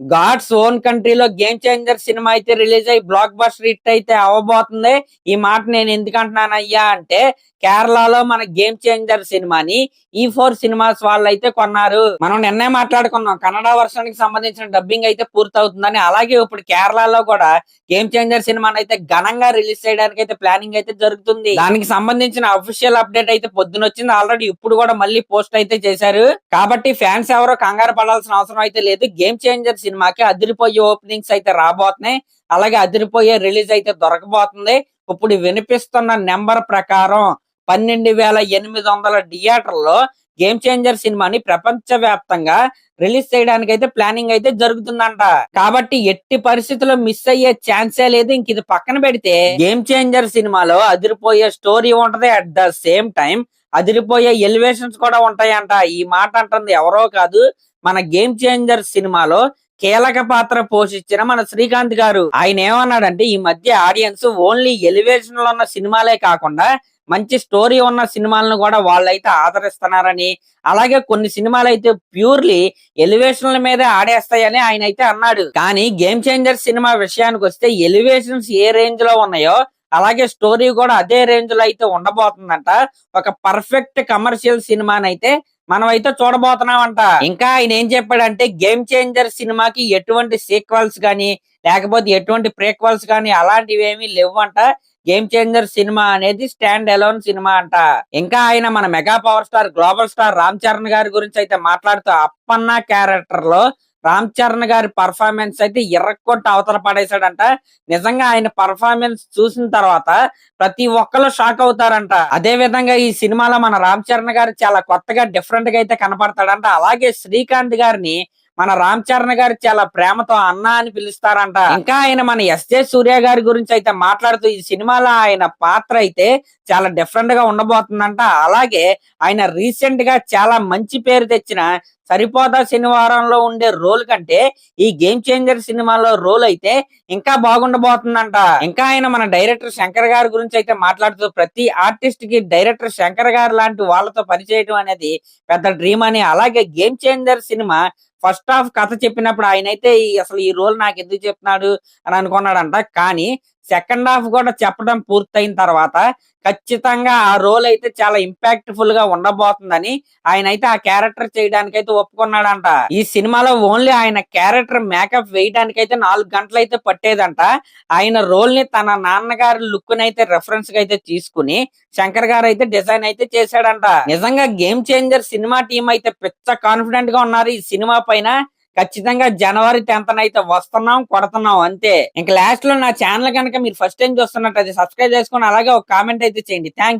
God's own కంట్రీలో game changer cinema అయితే release అయ్యి బ్లాక్ బస్టర్ హిట్ అయితే అవ్వబోతుంది. ఈ మాట నేను ఎందుకంటున్నాను అయ్యా అంటే కేరళలో మన గేమ్ చేంజర్ సినిమాని ఈ ఫోర్ సినిమాస్ వాళ్ళు అయితే కొన్నారు. మనం నిన్నే మాట్లాడుకున్నాం. కన్నడ వర్షానికి సంబంధించిన డబ్బింగ్ అయితే పూర్తవుతుందని. అలాగే ఇప్పుడు కేరళలో కూడా గేమ్ చేంజర్ సినిమాని అయితే ఘనంగా రిలీజ్ చేయడానికి అయితే ప్లానింగ్ అయితే జరుగుతుంది. దానికి సంబంధించిన అఫీషియల్ అప్డేట్ అయితే పొద్దున వచ్చింది. ఆల్రెడీ ఇప్పుడు కూడా మళ్ళీ పోస్ట్ అయితే చేశారు. కాబట్టి ఫ్యాన్స్ ఎవరో కంగారు పడాల్సిన అవసరం అయితే లేదు. గేమ్ చేంజర్ సినిమాకి అదిరిపోయే ఓపెనింగ్స్ అయితే రాబోతున్నాయి. అలాగే అదిరిపోయే రిలీజ్ అయితే దొరకబోతుంది. ఇప్పుడు వినిపిస్తున్న నెంబర్ ప్రకారం పన్నెండు వేల ఎనిమిది వందల థియేటర్లో గేమ్ చేంజర్ సినిమాని ప్రపంచ వ్యాప్తంగా రిలీజ్ చేయడానికి అయితే ప్లానింగ్ అయితే జరుగుతుందంట. కాబట్టి ఎట్టి పరిస్థితుల్లో మిస్ అయ్యే ఛాన్సే లేదు. ఇంక ఇది పక్కన పెడితే గేమ్ చేంజర్ సినిమాలో అదిరిపోయే స్టోరీ ఉంటది. అట్ ద సేమ్ టైం అదిరిపోయే ఎలివేషన్స్ కూడా ఉంటాయంట. ఈ మాట అంటుంది ఎవరో కాదు. మన గేమ్ చేంజర్ సినిమాలో కీలక పాత్ర పోషించిన మన శ్రీకాంత్ గారు. ఆయన ఏమన్నాడంటే ఈ మధ్య ఆడియన్స్ ఓన్లీ ఎలివేషన్లో ఉన్న సినిమాలే కాకుండా మంచి స్టోరీ ఉన్న సినిమాలను కూడా వాళ్ళైతే ఆదరిస్తున్నారని అలాగే కొన్ని సినిమాలు అయితే ప్యూర్లీ ఎలివేషన్ల మీద ఆడేస్తాయని ఆయన అయితే అన్నాడు. కానీ గేమ్ చేంజర్ సినిమా విషయానికి వస్తే ఎలివేషన్స్ ఏ రేంజ్లో ఉన్నాయో అలాగే స్టోరీ కూడా అదే రేంజ్లో అయితే ఉండబోతుందంట. ఒక పర్ఫెక్ట్ కమర్షియల్ సినిమానైతే మనం అయితే చూడబోతున్నామంట. ఇంకా ఆయన ఏం చెప్పాడంటే గేమ్ చేంజర్ సినిమాకి ఎటువంటి సీక్వల్స్ గానీ లేకపోతే ఎటువంటి ప్రేక్వల్స్ గానీ అలాంటివి ఏమీ లేవంట. గేమ్ చేంజర్ సినిమా అనేది స్టాండ్ అలోన్ సినిమా అంట. ఇంకా ఆయన మన mega power star global star Ram Charan గారి గురించి అయితే మాట్లాడుతూ అప్పన్న క్యారెక్టర్లో రామ్ చరణ్ గారి పర్ఫార్మెన్స్ అయితే ఎర్రకొట్టి అవతల పడేశాడంట. నిజంగా ఆయన పర్ఫార్మెన్స్ చూసిన తర్వాత ప్రతి ఒక్కరు షాక్ అవుతారంట. అదే విధంగా ఈ సినిమాలో మన రామ్ చరణ్ గారు చాలా కొత్తగా డిఫరెంట్గా అయితే కనపడతాడంట. అలాగే శ్రీకాంత్ గారిని మన రామ్ చరణ్ గారు చాలా ప్రేమతో అన్న అని పిలుస్తారంట. ఇంకా ఆయన మన ఎస్జే సూర్య గారి గురించి అయితే మాట్లాడుతూ ఈ సినిమాలో ఆయన పాత్ర అయితే చాలా డిఫరెంట్గా ఉండబోతుందంట. అలాగే ఆయన రీసెంట్గా చాలా మంచి పేరు తెచ్చిన సరిపోదా శనివారంలో ఉండే రోల్ కంటే ఈ గేమ్ చేంజర్ సినిమాలో రోల్ అయితే ఇంకా బాగుండబోతుందంట. ఇంకా ఆయన మన డైరెక్టర్ శంకర్ గారి గురించి అయితే మాట్లాడుతూ ప్రతి ఆర్టిస్ట్కి డైరెక్టర్ శంకర్ గారు లాంటి వాళ్ళతో పనిచేయడం అనేది పెద్ద డ్రీమ్ అని. అలాగే game changer cinema first half కథ చెప్పినప్పుడు ఆయన అయితే అసలు ఈ రోల్ నాకు ఎందుకు చెప్తున్నాడు అని అనుకున్నాడంట. కానీ సెకండ్ హాఫ్ కూడా చెప్పడం పూర్తయిన తర్వాత ఖచ్చితంగా ఆ రోల్ అయితే చాలా ఇంపాక్ట్ ఫుల్గా ఉండబోతుందని ఆయన అయితే ఆ క్యారెక్టర్ చేయడానికి అయితే ఒప్పుకున్నాడంట. ఈ సినిమాలో ఓన్లీ ఆయన క్యారెక్టర్ మేకప్ వేయడానికి అయితే నాలుగు గంటలు అయితే పట్టేదంట. ఆయన రోల్ని తన నాన్నగారి లుక్ అయితే రెఫరెన్స్గా అయితే తీసుకుని శంకర్ గారు అయితే డిజైన్ అయితే చేశాడంట. నిజంగా గేమ్ చేంజర్ సినిమా టీం అయితే పిచ్చ కాన్ఫిడెంట్గా ఉన్నారు ఈ సినిమా పైన. ఖచ్చితంగా జనవరి టెన్త్ అయితే వస్తున్నాం కొడుతున్నాం అంతే. ఇంకా లాస్ట్లో నా ఛానల్ కనుక మీరు ఫస్ట్ టైం చూస్తున్నట్టు అది సబ్స్క్రైబ్ చేసుకుని అలాగే ఒక కామెంట్ అయితే చేయండి. థ్యాంక్